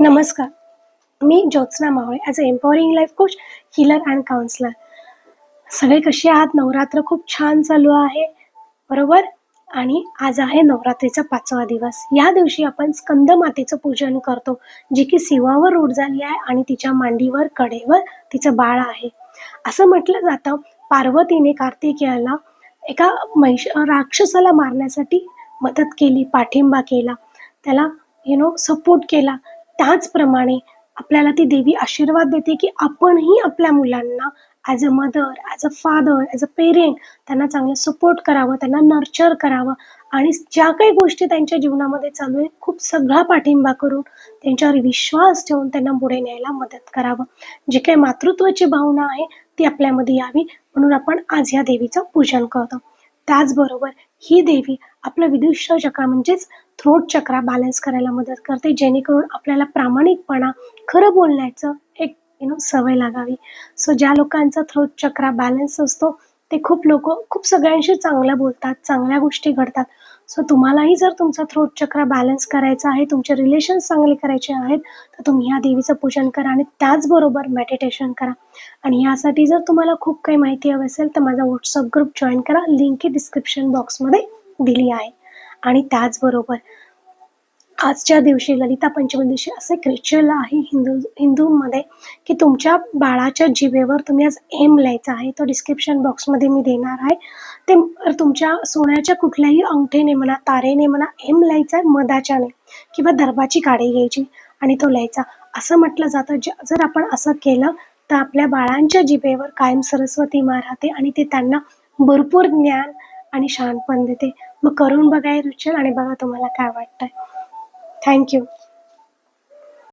नमस्कार. मी Jyotsna Mawale as a empowering life coach healer and counsellor सगळे कसे आहात? नवरात्र खूप छान चालू आहे. बरोबर? आणि आज आहे नवरात्रीचा पाचवा दिवस. या दिवशी आपण स्कंद मातेचं पूजन करतो जी की शिवावर रूढ झाली आहे आणि तिच्या मांडीवर कडेवर तिचं बाळ आहे. असं म्हटलं जातं पार्वतीने कार्तिकेयाला एका महिष राक्षसाला मारण्यासाठी मदत केली पाठिंबा केला. त्याला यु नो सपोर्ट केला. त्याचप्रमाणे आपल्याला ती देवी आशीर्वाद देते की आपणही आपल्या मुलांना as a mother as a father as a parent त्यांना चांगलं सपोर्ट करावं त्यांना नर्चर करावं आणि ज्या काही गोष्टी त्यांच्या जीवनामध्ये चालू आहे खूप सगळा पाठिंबा करून त्यांच्यावर विश्वास ठेवून त्यांना पुढे न्यायला मदत करावं. जी काही मातृत्वाची भावना आहे ती आपल्यामध्ये यावी म्हणून आपण आज या देवीचं पूजन करतो. त्याचबरोबर ही देवी आपलं विदुष्य चक्र म्हणजेच थ्रोट चक्र बॅलन्स करायला मदत करते जेणेकरून आपल्याला प्रामाणिकपणा खरं बोलण्याचं एक यु नो सवय लागावी. सो ज्या लोकांचा थ्रोट चक्र बॅलन्स असतो ते खूप लोक खूप सगळ्यांशी चांगलं बोलतात चांगल्या गोष्टी घडतात. सो तुम्हालाही जर तुमचा थ्रोट चक्र बॅलन्स करायचा आहे तुमचे रिलेशन चांगले करायचे आहेत तर तुम्ही ह्या देवीचं पूजन करा आणि त्याचबरोबर मेडिटेशन करा. आणि यासाठी जर तुम्हाला खूप काही माहिती हवी असेल तर माझा व्हॉट्सअप ग्रुप जॉईन करा. लिंक ही डिस्क्रिप्शन बॉक्समध्ये दिली आहे. आणि त्याचबरोबर आजच्या दिवशी ललिता पंचमी दिवशी असं एक रिच्युअल आहे हिंदू हिंदूमध्ये की तुमच्या बाळाच्या जिभेवर तुम्ही आज एम लिहायचा आहे. तो डिस्क्रिप्शन बॉक्समध्ये मी देणार आहे. ते तुमच्या सोन्याच्या कुठल्याही अंगठीने म्हणा तारेने म्हणा एम लिहायचा आहे मधाच्याने किंवा दर्भाची काडी घ्यायची आणि तो लिहायचा. असं म्हटलं जातं. ज जर आपण असं केलं तर आपल्या बाळांच्या जिभेवर कायम सरस्वती मा राहते आणि ते त्यांना भरपूर ज्ञान आणि शहाणपण देते. मग करून बघा हे आणि बघा तुम्हाला काय वाटतंय. थँक्यू